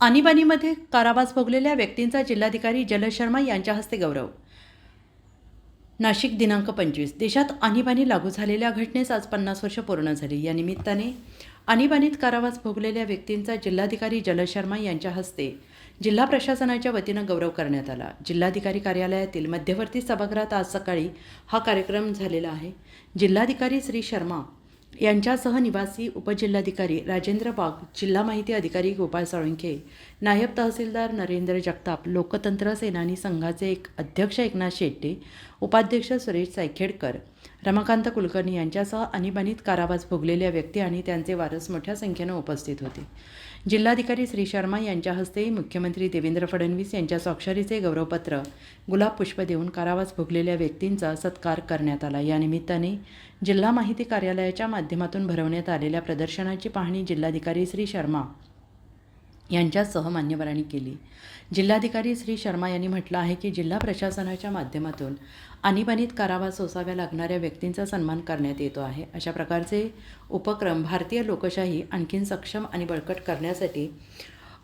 आणीबाणीमध्ये कारावास भोगलेल्या व्यक्तींचा जिल्हाधिकारी जलज शर्मा यांच्या हस्ते गौरव. नाशिक दिनांक पंचवीस. देशात आणीबाणी लागू झालेल्या घटनेस आज पन्नास वर्ष पूर्ण झाली. या निमित्ताने आणीबाणीत कारावास भोगलेल्या व्यक्तींचा जिल्हाधिकारी जलज शर्मा यांच्या हस्ते जिल्हा प्रशासनाच्या वतीनं गौरव करण्यात आला. जिल्हाधिकारी कार्यालयातील मध्यवर्ती सभागृहात आज सकाळी हा कार्यक्रम झालेला आहे. जिल्हाधिकारी श्री शर्मा यांच्यासह निवासी उपजिल्हाधिकारी राजेंद्र वाघ जिल्हा माहिती अधिकारी गोपाळ साळुंखे नायब तहसीलदार नरेंद्र जगताप लोकतंत्र सेनानी संघाचे एक अध्यक्ष एकनाथ शेट्टे उपाध्यक्ष सुरेश सायखेडकर रमाकांत कुलकर्णी यांच्यासह आणीबाणीत कारावास भोगलेल्या व्यक्ती आणि त्यांचे वारस मोठ्या संख्येनं उपस्थित होते. जिल्हाधिकारी श्री शर्मा यांच्या हस्ते मुख्यमंत्री देवेंद्र फडणवीस यांच्या स्वाक्षरीचे गौरवपत्र गुलाब पुष्प देऊन कारावास भोगलेल्या व्यक्तींचा सत्कार करण्यात आला. या निमित्ताने जिल्हा माहिती कार्यालयाच्या माध्यमातून भरवण्यात आलेल्या प्रदर्शनाची पाहणी जिल्हाधिकारी श्री शर्मा यांच्यासह मान्यवरांनी केली. जिल्हाधिकारी श्री शर्मा यांनी म्हटलं आहे की जिल्हा प्रशासनाच्या माध्यमातून आणीबाणीत कारावास सोसाव्या लागणाऱ्या व्यक्तींचा सन्मान करण्यात येतो आहे. अशा प्रकारचे उपक्रम भारतीय लोकशाही आणखीन सक्षम आणि बळकट करण्यासाठी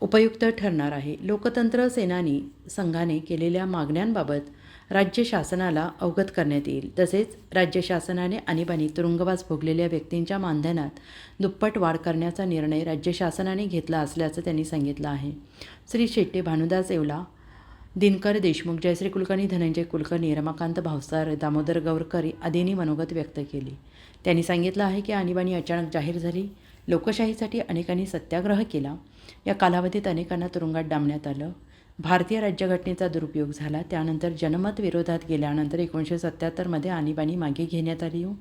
उपयुक्त ठरणार आहे. लोकतंत्र सेनानी संघाने केलेल्या मागण्यांबाबत राज्य शासनाला अवगत करण्यात येईल. तसेच राज्य शासनाने आणीबाणी तुरुंगवास भोगलेल्या व्यक्तींच्या मानधनात दुप्पट वाढ करण्याचा निर्णय राज्य शासनाने घेतला असल्याचं त्यांनी सांगितलं आहे. श्री शेट्टी भानुदास येवला दिनकर देशमुख जयश्री कुलकर्णी धनंजय कुलकर्णी रमाकांत भावसार दामोदर गौरकर आदींनी मनोगत व्यक्त केली. त्यांनी सांगितलं आहे की आणीबाणी अचानक जाहीर झाली लोकशाहीसाठी अनेकांनी सत्याग्रह केला. या कालावधीत अनेकांना तुरुंगात डांबण्यात आलं. भारतीय राज्यघटनेचा दुरुपयोग झाला. त्यानंतर जनमत विरोधात गेल्यानंतर एकोणीसशे सत्त्याहत्तरमध्ये आणीबाणी मागे घेण्यात आली येऊन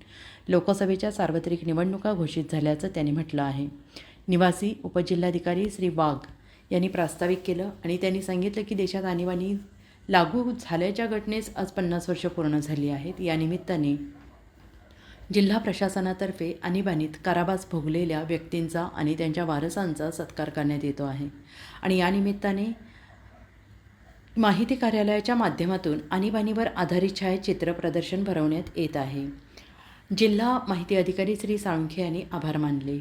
लोकसभेच्या सार्वत्रिक निवडणुका घोषित झाल्याचं त्यांनी म्हटलं आहे. निवासी उपजिल्हाधिकारी श्री वाघ यांनी प्रास्ताविक केलं आणि त्यांनी सांगितलं की देशात आणीबाणी लागू झाल्याच्या घटनेस आज पन्नास वर्ष पूर्ण झाली आहेत. यानिमित्ताने जिल्हा प्रशासनातर्फे आणीबाणीत कारावास भोगलेल्या व्यक्तींचा आणि त्यांच्या वारसांचा सत्कार करण्यात येतो आहे. आणि यानिमित्ताने माहिती कार्यालयाच्या माध्यमातून आणीबाणीवर आधारित छायाचित्र प्रदर्शन भरवण्यात येत आहे. जिल्हा माहिती अधिकारी श्री साळुंखे यांनी आभार मानले.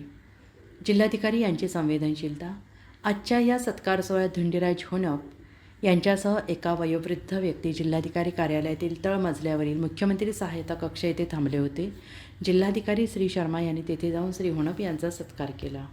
जिल्हाधिकारी यांची संवेदनशीलता आजच्या या सत्कार सोहळ्यात धुंडीराज होणप यांच्यासह एका वयोवृद्ध व्यक्ती जिल्हाधिकारी कार्यालयातील तळमजल्यावरील मुख्यमंत्री सहायता कक्ष येथे थांबले होते. जिल्हाधिकारी श्री शर्मा यांनी तेथे जाऊन श्री होणप यांचा सत्कार केला.